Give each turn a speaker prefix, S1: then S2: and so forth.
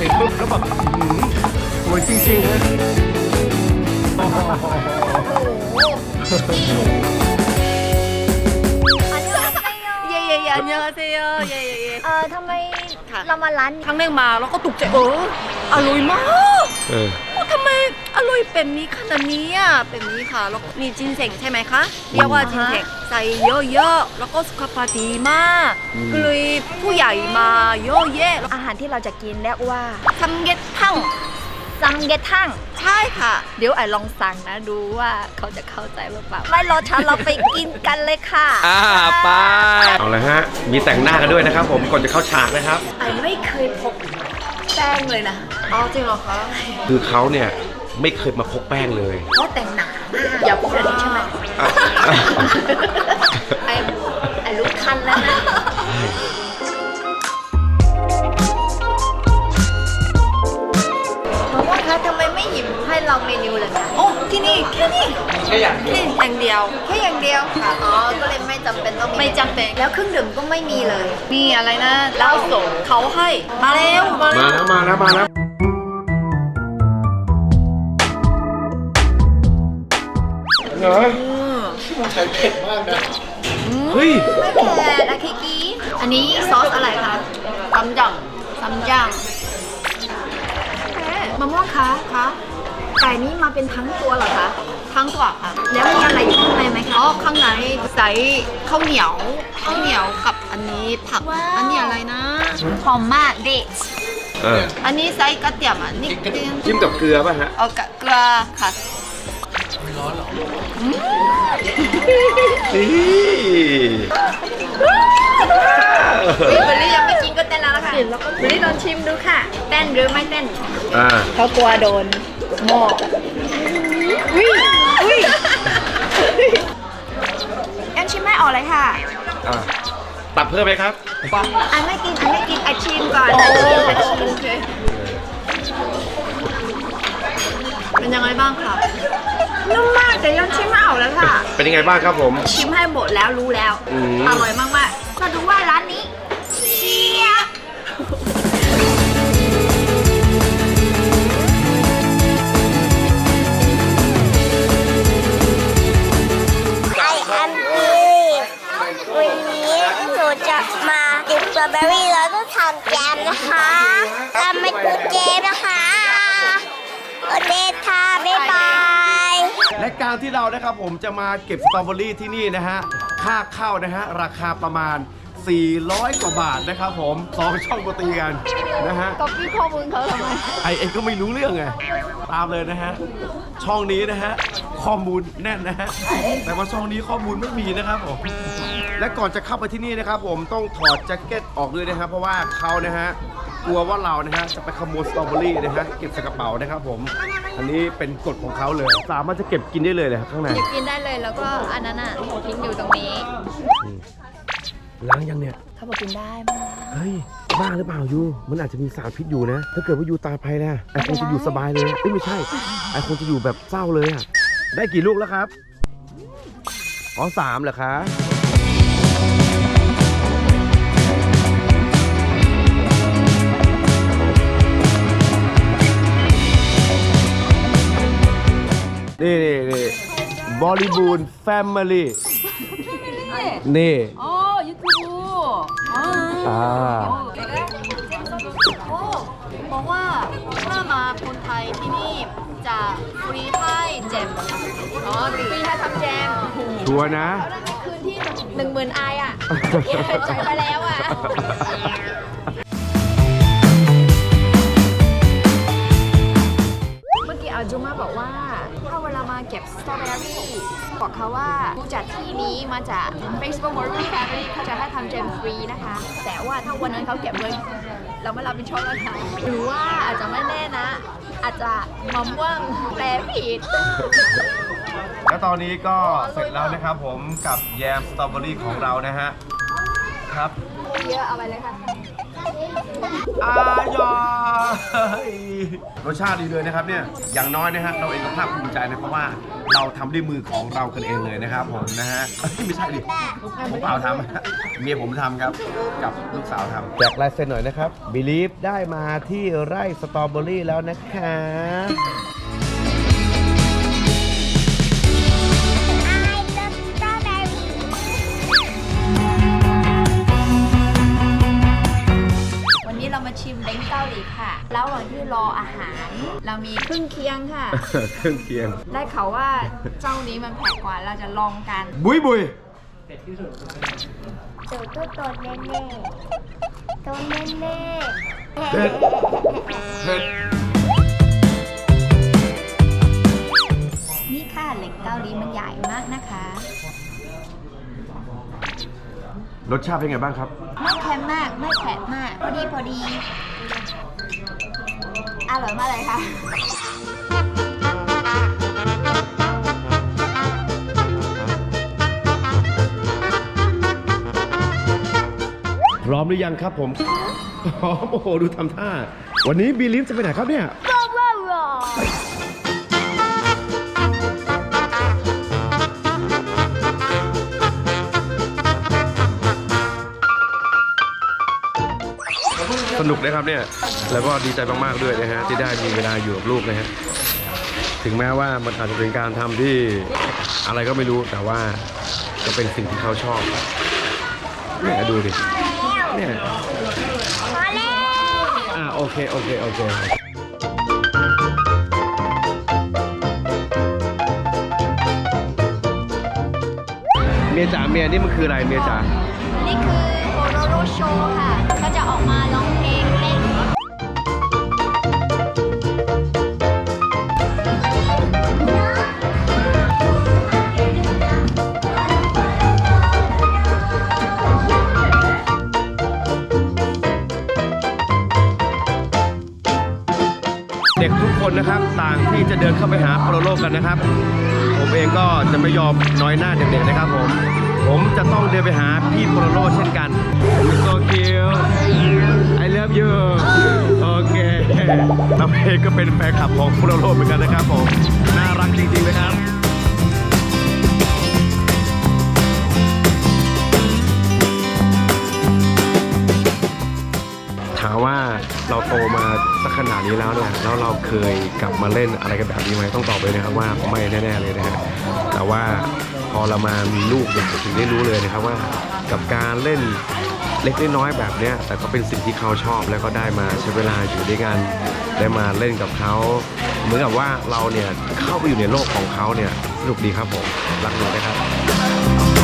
S1: เห็นปุ๊บแล้วแบบหืมสวยจริงๆะโอ้โห
S2: เย่เย่เย่เนยเซโยเย่เย่เย
S3: เออทำไมเรามาร้านนี้
S2: ครั้งแรกมาแล้วก็ตกใจเอออร่อยมาก
S1: เออ
S2: ทำไมอร่อยเป็นนี้ขนาดนี้อะเป็นนี้ค่ะแล้วมีจินเซ็งใช่ไหมคะเรียกว่าจินเซ็งใส่เยอะๆแล้วก็สุขภาพดีมากก็เลยผู้ใหญ่มาเยอะแยะแล้ว
S3: อาหารที่เราจะกินเรียกว่า
S2: ทำเก็ตทั้ง
S3: ซัมเกทัง
S2: ใช่ค่ะ
S3: เดี๋ยวไอ้ลองสั่งนะดูว่าเขาจะเข้าใจหรือเปล่าไม่รอช้าเราไปกินกันเลยค่ะ
S1: อ่าไปเอาละฮะมีแต่งหน้ากันด้วยนะครับ ผมก่อนจะเข้าฉากนะครับ
S3: ไอ้ไม่เคยพก
S2: แป้งเลยนะอ๋อจริงเหรอคะ
S1: คือเขาเนี่ยไม่เคยมาพกแป้งเลย
S3: เพราะแต่งหนามากอย่าพูดอันนี้ใช่ไหม
S1: อะ
S3: ไอ้ไอ้รู้ทันแล้วนะ ไมไม่หยิบให้เราเมนูเลยคะ
S2: โอ้ที่นี่แค่นี้
S1: แค่อย่างเดียว
S2: แค่อย่างเดียว
S3: แค่อย่างเดียวค่ะอ๋อก็เลยไม่จำเป็นต้องมี
S2: ไม่จำเป็น
S3: แล้วเครื่องดื่มก็ไม่มีเลย
S2: มีอะไรนะเหล้าสดเขาให้มาเร็วมา
S1: มา
S2: เร็ว
S1: แล้วมาแล้วมาแล้วเหรอเฮ้ย
S3: ไม่เผ็ดอะเคกี้อันนี้ซอสอะไรคะ
S2: ซัมจังซัมจัง
S3: มะม่วงคะคะไก่นี้มาเป็นทั้งตัวเหรอคะ
S2: ทั้งตัวค่ะ
S3: แล้วมีอะไรอยู่ข้างในไหมคะ
S2: อ๋อข้างในใส่ข้าวเหนียวข้าวเหนียวกับอันนี้ผัก
S3: ว้าว
S2: อันนี้อะไรนะ
S3: หอมมากเด็ด
S1: เออ
S2: อันนี้ใส่กระเทียมอันนี้
S1: จิ้มกับเกลือป่ะฮะ
S2: เอากะเกลือค่ะ
S1: นี่
S3: เบลลี่ยั งไม่กินก็เต้นแล้วล่ะค่ะแล้วก็เบลลี่ลองชิมดูค่ะ เต้นหรือไม่เต้น
S1: อ่า
S3: เขากลัวโดนหม้ออุ้ยอุ้ยแอนชิมไม่ออกเลยค่ะ
S1: อ่าตับเพิ่มไหมครับ
S3: อันไม่กินอันไม่กินไอชิมก่อนไอชิมไอชิม
S2: โอเคเป็นยังไงบ้างคะ
S3: นุ่มมากแต่ยังชิมไม่ออกเลยค่ะ
S1: เป็นยังไงบ้างครับผม
S3: ชิมให้หมดแล้วรู้แล้ว
S1: อืม
S3: อร่อยมากๆมาดูว่าร้านนี้
S4: รอเบอรี่แล้วก็ทำแจมนะคะเรามาดูเจมนะคะโอเคค่ะบ๊ายบาย
S1: และการที่เรานะครับผมจะมาเก็บสตรอเบอรี่ที่นี่นะฮะ ค่าเข้านะฮะ ราคาประมาณ 400 กว่าบาทนะครับผมสองช่องมาตีกันนะฮะ
S3: ก๊อปปี้ข้อมูลเขาทำไม
S1: ไอเองก็ไม่รู้เรื่องไง ตามเลยนะฮะ ช่องนี้นะฮะ ข้อมูลแน่นนะฮะแต่ว่าช่องนี้ข้อมูลไม่มีนะครับผมและก่อนจะเข้าไปที่นี่นะครับ ผมต้องถอดแจ็คเก็ตออกด้วยนะครับ เพราะว่าเขานะฮะกลัวว่าเรานะฮะจะไปขโมยสตรอเบอรี่นะฮะเก็บใส่กระเป๋านะครับผม อันนี้เป็นกฎของเขาเลย สามารถจะเก็บกินได้เลยเลยครับข้างใน
S3: หยิบกินได้เลยแล้วก็อันนั้นอะทิ้งอยู่ตรงนี้
S1: ล้างยังเนี่ย
S3: เขาบอกกินได้มั้ย
S1: เฮ้ยบ้าหรือเปล่ายูมันอาจจะมีสารพิษอยู่นะ ถ้าเกิดว่ายูตายไปนะไอคงจะอยู่สบายเลยเอ้ยไม่ใช่ไอคงจะอยู่แบบเศร้าเลยอะ ได้กี่ลูกแล้วครับ อ๋อสามเหรอคะนี่นี่นี่บอลลีบูนแฟมิลี่นี่
S2: อ๋อยูทูบอ๋อ
S1: อ่า
S2: โอ้บอกว่าถ้ามาคนไทยที่นี่ จะฟรีให้แจมอ๋อฟรีให้ทำแจม
S1: ชัวร์นะ
S3: คืนที่หนึ่งหมื่นไออะจ่ายไปแล้วอะเมื่อกี้อาจุมาบอกว่า ถ้าเวลามาเก็บสตรอเบอรี่บอกเขาว่ารู้จักที่นี้มาจาก Facebook m o r i Family เขาจะให้ทำเจมฟรีนะคะ แต่ว่าถ้าวันนั้นเขาเก็บเงินเราไม่รับผิดชอบนะคะหรือว่าอาจจะไม่แน่นะ อาจจะมะม่วงแปลผิด
S1: แล้วตอนนี้ก็เสร็จแล้วนะครับผมกับแยมสตรอเบอรี่ของเรานะฮะครับ
S3: เยอะเอาไปเลยค่ะ
S1: อายอย รสชาติดีเลยนะครับเนี่ยอย่างน้อยนะฮะเราเองก็ภาคภูมิใจนะเพราะว่าเราทำด้วยมือของเรากันเองเลยนะครับผมนะฮะเอ้ยไม่ใช่ดิผมเปล่าทำฮะเมียผมทำครับกับลูกสาวทำ แจกลายเซ็นหน่อยนะครับบิลีฟได้มาที่ไร่สตรอเบอรี่แล้วนะคะ
S3: เรามาชิมเล้งเกาหลีค่ะ แล้วระหว่างที่รออาหาร เรามีเครื่องเคียงค่ะ
S1: เครื่องเคียง
S3: ได้ข่าวว่าเจ้านี้มันแพงกว่าเราจะลองกัน
S1: บุยบุย
S4: ตัวตัวตัวเน่เน่ตัวเน่เน่
S1: เผ็ดเผ็ด
S3: นี่ค่ะเหล็กเกาหลีมันใหญ่มากนะคะ
S1: รสชาติเป็นไงบ้างครับ
S3: ไม่เค็มมากไม่เผ็ดมาก พอดีพอดี อร่อยมากเลยค่ะ
S1: พร้อมหรือยังครับผม พร้อมโอ้โหดูทำท่า วันนี้บีลิฟจะไปไหนครับเนี่ย
S4: ว้าวว้าวว้า
S1: สนุกนะครับเนี่ย แล้วก็ดีใจมากๆด้วยนะฮะที่ได้มีเวลาอยู่กับลูกนะฮะ ถึงแม้ว่ามันอาจจะเป็นการทำที่อะไรก็ไม่รู้แต่ว่าก็เป็นสิ่งที่เขาชอบเนี่ยดูดิเนี่ย
S4: พอแล้ว
S1: อ่าโอเคโอเคโอเคเมียจ๋าเมียนี่มันคืออะไรเมียจ๋า
S3: นี่คือโบโรโรโชค่ะ ก็จะออกมาร้องเพลง
S1: ด็กทุกคนนะครับ ต่างที่จะเดินเข้าไปหาโปรโลกกันนะครับ ผมเองก็จะไม่ยอมน้อยหน้าเด็กๆนะครับผม ผมจะต้องเดินไปหาพี่โปรโลเช่นกัน so cute I love you โอเคเราเองก็เป็นแฟนคลับของโปรโลเหมือนกันนะครับผม น่ารักจริงๆเลยครับ ถามว่าเราโตมาสักขนาดนี้แล้วเนี่ยแล้วเราเคยกลับมาเล่นอะไรกันแบบนี้ไหมต้องตอบเลยนะครับว่าไม่แน่ๆเลยนะฮะแต่ว่าพอเรามามีลูกเนี่ยถึงได้รู้เลยนะครับว่ากับการเล่นเล็กน้อยแบบเนี้ยแต่ก็เป็นสิ่งที่เขาชอบแล้วก็ได้มาใช้เวลาอยู่ด้วยกัน ได้มาเล่นกับเขาเหมือนกับว่าเราเนี่ยเข้าไปอยู่ในโลกของเขาเนี่ยสนุกดีครับผมรักหนูนะครับ